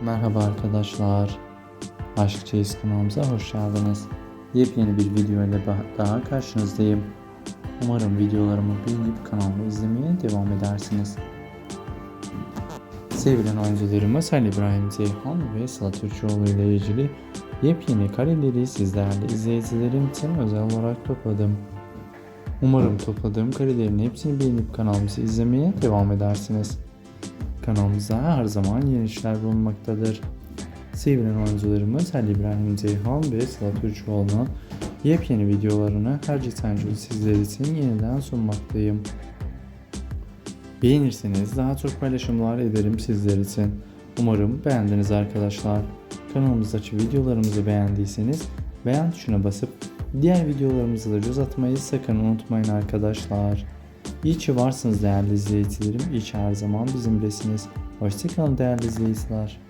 Merhaba arkadaşlar. Aşk Çeyiz kanalımıza hoş geldiniz. Yepyeni bir video ile daha karşınızdayım. Umarım videolarımı beğenip kanalımı izlemeye devam edersiniz. Sevilen oyuncularımız Ali İbrahim Ceyhan ve Sıla Türkoğlu ile ilgili yepyeni kareleri sizlerle izleyicilerim için özel olarak topladım. Umarım topladığım karelerin hepsini beğenip kanalımızı izlemeye devam edersiniz. Kanalımızda her zaman yeni işler bulunmaktadır. Sevilen oyuncularımız Ali İbrahim Ceyhan ve Sıla Türkoğlu'nun yepyeni videolarını her gün sizler için yeniden sunmaktayım. Beğenirseniz daha çok paylaşımlar ederim sizler için. Umarım beğendiniz arkadaşlar. Kanalımızdaki videolarımızı beğendiyseniz beğen tuşuna basıp diğer videolarımıza da göz atmayı sakın unutmayın arkadaşlar. İyi ki varsınız değerli izleyicilerim. İyi ki her zaman bizimlesiniz. Hoşçakalın değerli izleyiciler.